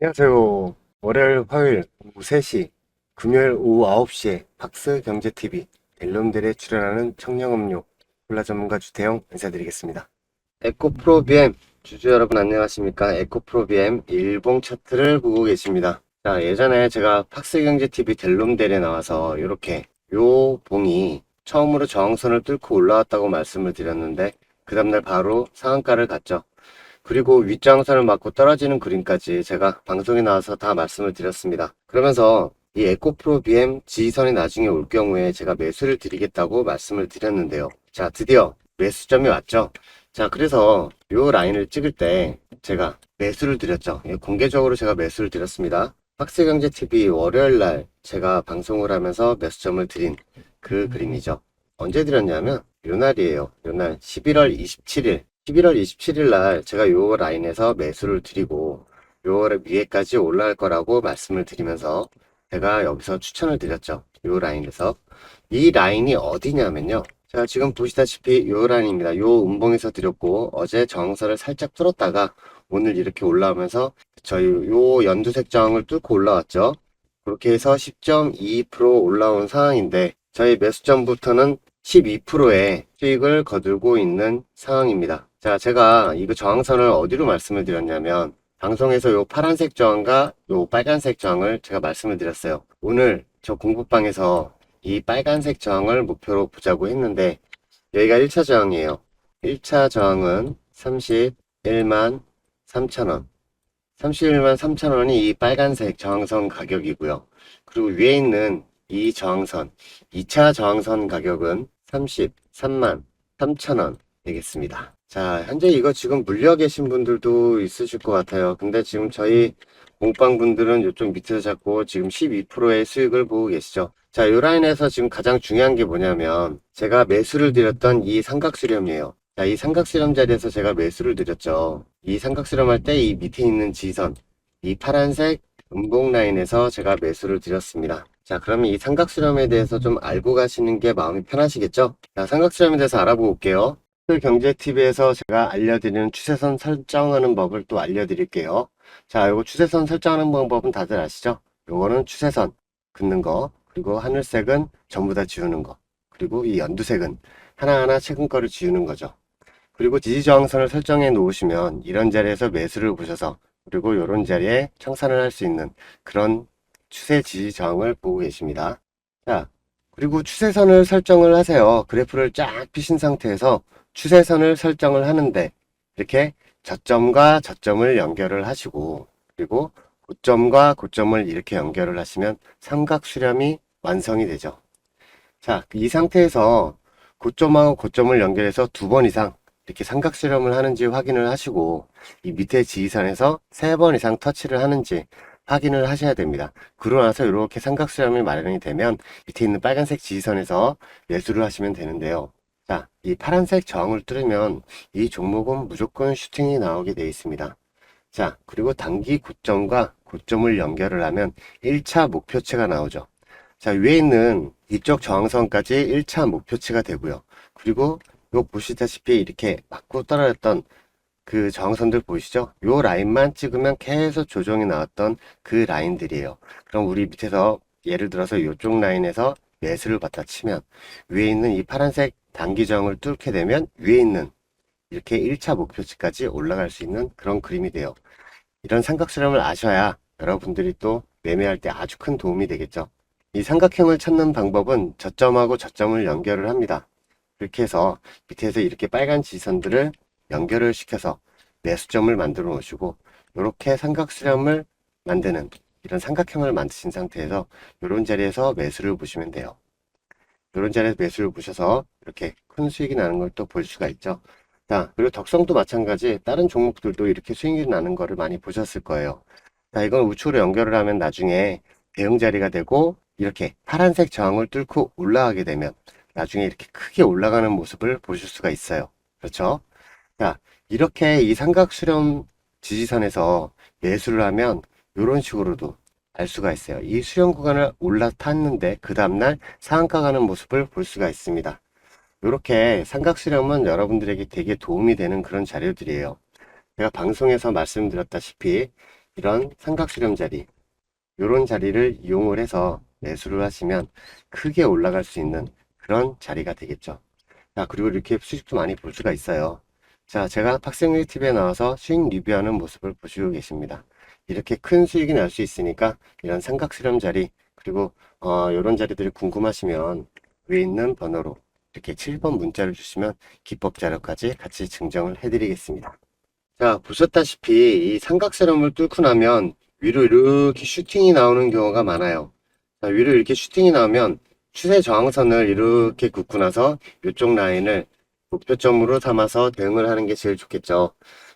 안녕하세요. 월요일, 화요일 오후 3시, 금요일 오후 9시에 박스 경제TV 델롬델에 출연하는 청량음료 콜라 전문가 주태영 인사드리겠습니다. 에코프로 BM 주주 여러분 안녕하십니까? 에코프로 BM 일봉 차트를 보고 계십니다. 자, 예전에 제가 박스 경제TV 델롬델에 나와서 이렇게 요 봉이 처음으로 저항선을 뚫고 올라왔다고 말씀을 드렸는데 그 다음날 바로 상한가를 갔죠. 그리고 윗장선을 맞고 떨어지는 그림까지 제가 방송에 나와서 다 말씀을 드렸습니다. 그러면서 이 에코프로 BM 지지선이 나중에 올 경우에 제가 매수를 드리겠다고 말씀을 드렸는데요. 자, 드디어 매수점이 왔죠. 자, 그래서 요 라인을 찍을 때 제가 매수를 드렸죠. 예, 공개적으로 제가 매수를 드렸습니다. 박스경제TV 월요일 날 제가 방송을 하면서 매수점을 드린 그 그림이죠. 언제 드렸냐면 요 날이에요. 요 날 11월 27일 11월 27일 날 제가 요 라인에서 매수를 드리고 요 위에까지 올라갈 거라고 말씀을 드리면서 제가 여기서 추천을 드렸죠. 요 라인에서. 이 라인이 어디냐면요. 자, 지금 보시다시피 요 라인입니다. 요 음봉에서 드렸고 어제 저항선을 살짝 뚫었다가 오늘 이렇게 올라오면서 저희 요 연두색 저항을 뚫고 올라왔죠. 그렇게 해서 10.2% 올라온 상황인데 저희 매수점부터는 12%의 수익을 거두고 있는 상황입니다. 자, 제가 이거 저항선을 어디로 말씀을 드렸냐면 방송에서 요 파란색 저항과 요 빨간색 저항을 제가 말씀을 드렸어요. 오늘 저 공부방에서 이 빨간색 저항을 목표로 보자고 했는데 여기가 1차 저항이에요. 1차 저항은 31만 3천원. 31만 3천원이 이 빨간색 저항선 가격이고요. 그리고 위에 있는 이 저항선, 2차 저항선 가격은 33만 3천원 되겠습니다. 자, 현재 이거 지금 물려 계신 분들도 있으실 것 같아요. 근데 지금 저희 공방 분들은 이쪽 밑에서 잡고 지금 12%의 수익을 보고 계시죠. 자, 이 라인에서 지금 가장 중요한 게 뭐냐면 제가 매수를 드렸던 이 삼각수렴이에요. 자, 이 삼각수렴 자리에서 제가 매수를 드렸죠. 이 삼각수렴 할 때 이 밑에 있는 지선, 이 파란색 음봉 라인에서 제가 매수를 드렸습니다. 자, 그러면 이 삼각수렴에 대해서 좀 알고 가시는 게 마음이 편하시겠죠? 자, 삼각수렴에 대해서 알아보고 올게요. 경제TV에서 제가 알려드리는 추세선 설정하는 법을 또 알려드릴게요. 자, 요거 추세선 설정하는 방법은 다들 아시죠? 요거는 추세선 긋는 거, 그리고 하늘색은 전부 다 지우는 거, 그리고 이 연두색은 하나하나 최근 거를 지우는 거죠. 그리고 지지저항선을 설정해 놓으시면 이런 자리에서 매수를 보셔서 그리고 이런 자리에 청산을 할 수 있는 그런 추세 지지저항을 보고 계십니다. 자, 그리고 추세선을 설정을 하세요. 그래프를 쫙 피신 상태에서 추세선을 설정을 하는데 이렇게 저점과 저점을 연결을 하시고 그리고 고점과 고점을 이렇게 연결을 하시면 삼각 수렴이 완성이 되죠. 자, 이 상태에서 고점하고 고점을 연결해서 두 번 이상 이렇게 삼각 수렴을 하는지 확인을 하시고 이 밑에 지지선에서 세 번 이상 터치를 하는지 확인을 하셔야 됩니다. 그러고 나서 이렇게 삼각 수렴이 마련이 되면 밑에 있는 빨간색 지지선에서 매수를 하시면 되는데요. 자, 이 파란색 저항을 뚫으면 이 종목은 무조건 슈팅이 나오게 되어 있습니다. 자, 그리고 단기 고점과 고점을 연결을 하면 1차 목표치가 나오죠. 자, 위에 있는 이쪽 저항선까지 1차 목표치가 되고요. 그리고 요 보시다시피 이렇게 맞고 떨어졌던 그 저항선들 보이시죠? 요 라인만 찍으면 계속 조정이 나왔던 그 라인들이에요. 그럼 우리 밑에서 예를 들어서 이쪽 라인에서 매수를 받다 치면 위에 있는 이 파란색 단기정을 뚫게 되면 위에 있는 이렇게 1차 목표치까지 올라갈 수 있는 그런 그림이 돼요. 이런 삼각수렴을 아셔야 여러분들이 또 매매할 때 아주 큰 도움이 되겠죠. 이 삼각형을 찾는 방법은 저점하고 저점을 연결을 합니다. 이렇게 해서 밑에서 이렇게 빨간 지선들을 연결을 시켜서 매수점을 만들어 놓으시고 이렇게 삼각수렴을 만드는 이런 삼각형을 만드신 상태에서 이런 자리에서 매수를 보시면 돼요. 이런 자리에서 매수를 보셔서 이렇게 큰 수익이 나는 걸 또 볼 수가 있죠. 자, 그리고 덕성도 마찬가지 다른 종목들도 이렇게 수익이 나는 거를 많이 보셨을 거예요. 자, 이건 우측으로 연결을 하면 나중에 대응 자리가 되고 이렇게 파란색 저항을 뚫고 올라가게 되면 나중에 이렇게 크게 올라가는 모습을 보실 수가 있어요. 그렇죠? 자, 이렇게 이 삼각 수렴 지지선에서 매수를 하면 이런 식으로도 알 수가 있어요. 이 수렴 구간을 올라탔는데 그 다음날 상한가 가는 모습을 볼 수가 있습니다. 이렇게 삼각 수렴은 여러분들에게 되게 도움이 되는 그런 자료들이에요. 제가 방송에서 말씀드렸다시피 이런 삼각 수렴 자리, 이런 자리를 이용을 해서 매수를 하시면 크게 올라갈 수 있는 그런 자리가 되겠죠. 자, 그리고 이렇게 수익도 많이 볼 수가 있어요. 자, 제가 박생리 TV에 나와서 수익 리뷰하는 모습을 보시고 계십니다. 이렇게 큰 수익이 날 수 있으니까 이런 삼각 수렴 자리, 그리고 어, 이런 자리들이 궁금하시면 위에 있는 번호로 이렇게 7번 문자를 주시면 기법 자료까지 같이 증정을 해드리겠습니다. 자, 보셨다시피 이 삼각세럼을 뚫고 나면 위로 이렇게 슈팅이 나오는 경우가 많아요. 자, 위로 이렇게 슈팅이 나오면 추세 저항선을 이렇게 긋고 나서 이쪽 라인을 목표점으로 삼아서 대응을 하는 게 제일 좋겠죠.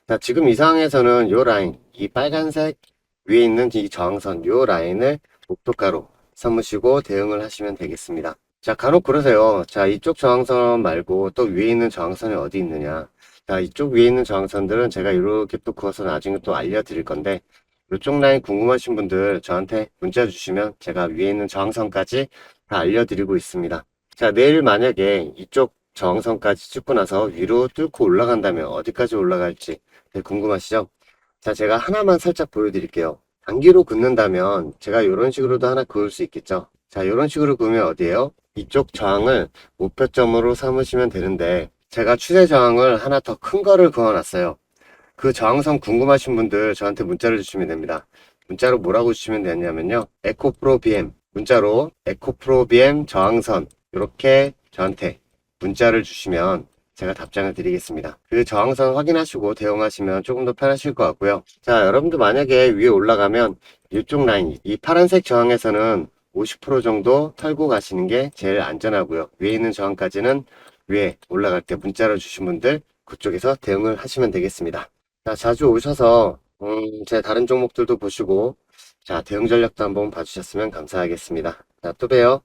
자, 지금 이 상황에서는 이 라인, 이 빨간색 위에 있는 이 저항선, 이 라인을 목표가로 삼으시고 대응을 하시면 되겠습니다. 자, 간혹 그러세요. 자, 이쪽 저항선 말고 또 위에 있는 저항선이 어디 있느냐. 자, 이쪽 위에 있는 저항선들은 제가 이렇게 또 그어서 나중에 또 알려드릴 건데, 이쪽 라인 궁금하신 분들 저한테 문자 주시면 제가 위에 있는 저항선까지 다 알려드리고 있습니다. 자, 내일 만약에 이쪽 저항선까지 찍고 나서 위로 뚫고 올라간다면 어디까지 올라갈지 궁금하시죠? 자, 제가 하나만 살짝 보여드릴게요. 단기로 긋는다면 제가 이런 식으로도 하나 그을 수 있겠죠? 자, 이런 식으로 그으면 어디예요? 이쪽 저항을 목표점으로 삼으시면 되는데 제가 추세 저항을 하나 더 큰 거를 그어놨어요. 그 저항선 궁금하신 분들 저한테 문자를 주시면 됩니다. 문자로 뭐라고 주시면 되냐면요. 에코프로 BM 문자로 에코프로 BM 저항선 이렇게 저한테 문자를 주시면 제가 답장을 드리겠습니다. 그 저항선 확인하시고 대응하시면 조금 더 편하실 것 같고요. 자, 여러분들 만약에 위에 올라가면 이쪽 라인, 이 파란색 저항에서는 50% 정도 털고 가시는 게 제일 안전하고요. 위에 있는 저항까지는 위에 올라갈 때 문자를 주신 분들 그쪽에서 대응을 하시면 되겠습니다. 자, 자주 오셔서 음, 제 다른 종목들도 보시고 자, 대응 전략도 한번 봐주셨으면 감사하겠습니다. 자, 또 봬요.